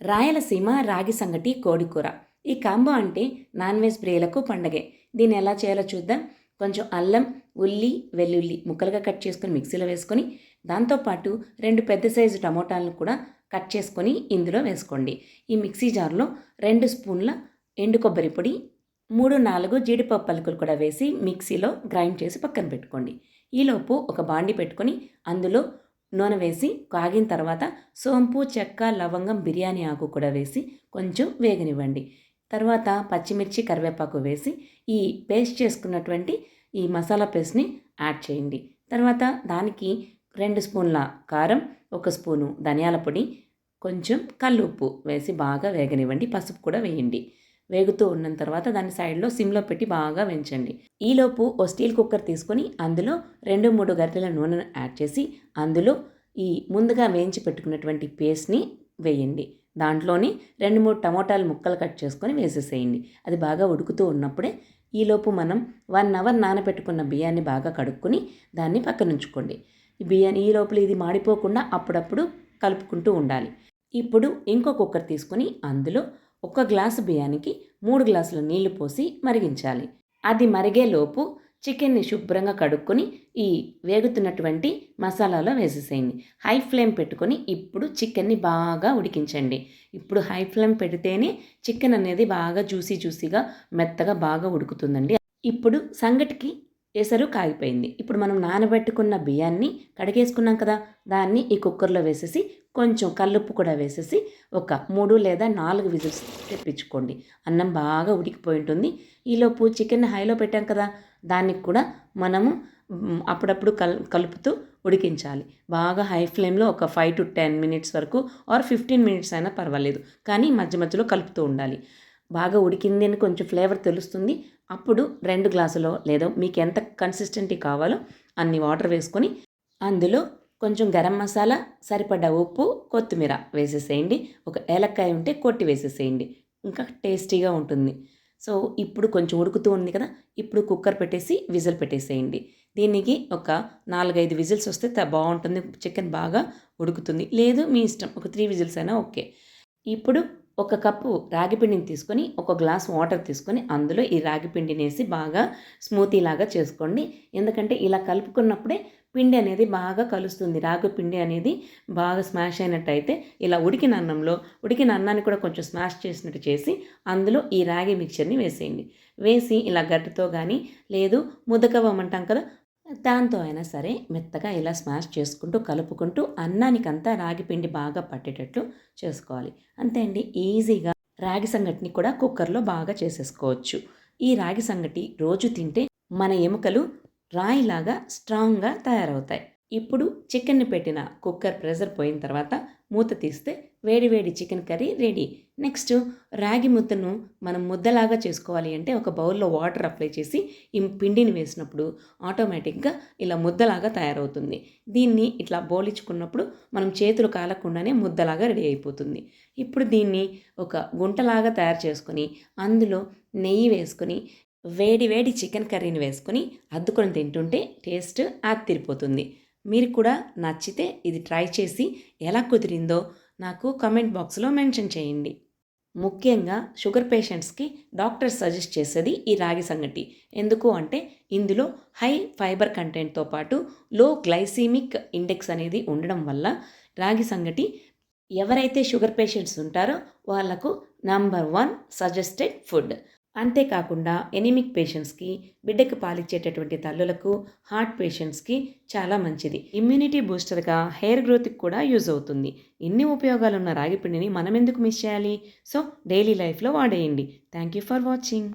రాయలసీమ రాగి సంగటి కోడికూర ఈ కాంబో అంటే నాన్ వెజ్ ప్రియులకు పండగే. దీన్ని ఎలా చేయాలో చూద్దాం. కొంచెం అల్లం ఉల్లి వెల్లుల్లి ముక్కలుగా కట్ చేసుకొని మిక్సీలో వేసుకొని దాంతోపాటు రెండు పెద్ద సైజు టమోటాలను కూడా కట్ చేసుకొని ఇందులో వేసుకోండి. ఈ మిక్సీ జార్లో రెండు స్పూన్ల ఎండు కొబ్బరి పొడి మూడు నాలుగు జీడిపప్పు పలుకులు కూడా వేసి మిక్సీలో గ్రైండ్ చేసి పక్కన పెట్టుకోండి. ఈలోపు ఒక బాండి పెట్టుకొని అందులో నూనె వేసి కాగిన తర్వాత సోంపు చెక్క లవంగం బిర్యానీ ఆకు కూడా వేసి కొంచెం వేగనివ్వండి. తర్వాత పచ్చిమిర్చి కరివేపాకు వేసి ఈ పేస్ట్ చేసుకున్నటువంటి ఈ మసాలా పేస్ట్ని యాడ్ చేయండి. తర్వాత దానికి రెండు స్పూన్ల కారం ఒక స్పూను ధనియాల పొడి కొంచెం కల్లుప్పు వేసి బాగా వేగనివ్వండి. పసుపు కూడా వేయండి. వేగుతూ ఉన్న తర్వాత దాన్ని సైడ్లో సిమ్లో పెట్టి బాగా వేయించండి. ఈలోపు ఓ స్టీల్ కుక్కర్ తీసుకొని అందులో రెండు మూడు గరిటెల నూనెను యాడ్ చేసి అందులో ఈ ముందుగా వేయించి పెట్టుకున్నటువంటి పేస్ట్ని వేయండి. దాంట్లోని రెండు మూడు టమోటాలు ముక్కలు కట్ చేసుకొని వేసేసేయండి. అది బాగా ఉడుకుతూ ఉన్నప్పుడే ఈలోపు మనం వన్ అవర్ నానబెట్టుకున్న బియ్యాన్ని బాగా కడుక్కొని దాన్ని పక్కన ఉంచుకోండి ఈ బియ్యాన్ని ఈ లోపల ఇది మాడిపోకుండా అప్పుడప్పుడు కలుపుకుంటూ ఉండాలి. ఇప్పుడు ఇంకో కుక్కర్ తీసుకొని అందులో ఒక గ్లాసు బియ్యానికి మూడు గ్లాసుల నీళ్ళు పోసి మరిగించాలి. అది మరిగేలోపు చికెన్ని శుభ్రంగా కడుక్కొని ఈ వేగుతున్నటువంటి మసాలాలో వేసేసేయండి. హై ఫ్లేమ్ పెట్టుకొని ఇప్పుడు చికెన్ని బాగా ఉడికించండి. ఇప్పుడు హై ఫ్లేమ్ పెడితేనే చికెన్ అనేది బాగా జ్యూసీ జ్యూసీగా మెత్తగా బాగా ఉడుకుతుందండి. ఇప్పుడు సంగటికి ఎసరు కాగిపోయింది. ఇప్పుడు మనం నానబెట్టుకున్న బియ్యాన్ని కడిగేసుకున్నాం కదా దాన్ని ఈ కుక్కర్లో వేసేసి కొంచెం కల్లుప్పు కూడా వేసేసి ఒక మూడు లేదా నాలుగు విజిల్స్ తెప్పించుకోండి. అన్నం బాగా ఉడికిపోయి ఉంటుంది. ఈలోపు చికెన్ హైలో పెట్టాం కదా దానికి కూడా మనము అప్పుడప్పుడు కల్ కలుపుతూ ఉడికించాలి. బాగా హై ఫ్లేమ్లో ఒక ఫైవ్ టు టెన్ మినిట్స్ వరకు ఆర్ ఫిఫ్టీన్ మినిట్స్ అయినా పర్వాలేదు. కానీ మధ్య మధ్యలో కలుపుతూ ఉండాలి. బాగా ఉడికింది అని కొంచెం ఫ్లేవర్ తెలుస్తుంది. అప్పుడు రెండు గ్లాసులో లేదా మీకు ఎంత కన్సిస్టెంటీ కావాలో అన్ని వాటర్ వేసుకొని అందులో కొంచెం గరం మసాలా సరిపడ్డ ఉప్పు కొత్తిమీర వేసేసేయండి. ఒక ఏలక్కాయ ఉంటే కొట్టి వేసేసేయండి. ఇంకా టేస్టీగా ఉంటుంది. సో ఇప్పుడు కొంచెం ఉడుకుతూ ఉంది కదా ఇప్పుడు కుక్కర్ పెట్టేసి విజిల్ పెట్టేసేయండి. దీనికి ఒక నాలుగైదు విజిల్స్ వస్తే బాగుంటుంది. చికెన్ బాగా ఉడుకుతుంది. లేదు మీ ఇష్టం. ఒక త్రీ విజిల్స్ అయినా ఓకే. ఇప్పుడు ఒక కప్పు రాగి పిండిని తీసుకొని ఒక గ్లాస్ వాటర్ తీసుకొని అందులో ఈ రాగి పిండిని వేసి బాగా స్మూతీ లాగా చేసుకోండి. ఎందుకంటే ఇలా కలుపుకున్నప్పుడే పిండి అనేది బాగా కలుస్తుంది. రాగి పిండి అనేది బాగా స్మాష్ అయినట్టయితే ఇలా ఉడికిన అన్నంలో ఉడికిన అన్నాన్ని కూడా కొంచెం స్మాష్ చేసినట్టు చేసి అందులో ఈ రాగి మిక్చర్ని వేసేయండి. వేసి ఇలా గడ్డతో కానీ లేదు ముద్దకవ్వమంటాం కదా దాంతో అయినా సరే మెత్తగా ఇలా స్మాష్ చేసుకుంటూ కలుపుకుంటూ అన్నానికంతా రాగి పిండి బాగా పట్టేటట్లు చేసుకోవాలి. అంతే అండి ఈజీగా రాగి సంగటిని కూడా కుక్కర్లో బాగా చేసేసుకోవచ్చు. ఈ రాగి సంగటి రోజు తింటే మన ఎముకలు రాయిలాగా స్ట్రాంగ్గా తయారవుతాయి. ఇప్పుడు చికెన్ని పెట్టిన కుక్కర్ ప్రెషర్ పోయిన తర్వాత మూత తీస్తే వేడి వేడి చికెన్ కర్రీ రెడీ. నెక్స్ట్ రాగి ముద్దను మనం ముద్దలాగా చేసుకోవాలి అంటే ఒక బౌల్లో వాటర్ అప్లై చేసి ఈ పిండిని వేసినప్పుడు ఆటోమేటిక్గా ఇలా ముద్దలాగా తయారవుతుంది. దీన్ని ఇట్లా బోలించుకున్నప్పుడు మనం చేతులు కాలకుండానే ముద్దలాగా రెడీ అయిపోతుంది. ఇప్పుడు దీన్ని ఒక గుంటలాగా తయారు చేసుకొని అందులో నెయ్యి వేసుకొని వేడి వేడి చికెన్ కర్రీని వేసుకొని అద్దుకొని తింటుంటే టేస్ట్ ఆత్తిరిపోతుంది. మీరు కూడా నచ్చితే ఇది ట్రై చేసి ఎలా కుదిరిందో నాకు కమెంట్ బాక్స్లో మెన్షన్ చేయండి. ముఖ్యంగా షుగర్ పేషెంట్స్కి డాక్టర్ సజెస్ట్ చేసేది ఈ రాగి సంగటి. ఎందుకు అంటే ఇందులో హై ఫైబర్ కంటెంట్తో పాటు లో గ్లైసీమిక్ ఇండెక్స్ అనేది ఉండడం వల్ల రాగి సంగటి ఎవరైతే షుగర్ పేషెంట్స్ ఉంటారో వాళ్ళకు నంబర్ వన్ సజెస్టెడ్ ఫుడ్. అంతేకాకుండా ఎనిమిక్ పేషెంట్స్కి బిడ్డకు పాలిచ్చేటటువంటి తల్లులకు హార్ట్ పేషెంట్స్కి చాలా మంచిది. ఇమ్యూనిటీ బూస్టర్గా హెయిర్ గ్రోత్కి కూడా యూజ్ అవుతుంది. ఇన్ని ఉపయోగాలు ఉన్న రాగి పిండిని మనం ఎందుకు మిస్ చేయాలి? సో డైలీ లైఫ్లో వాడేయండి. Thank you for watching.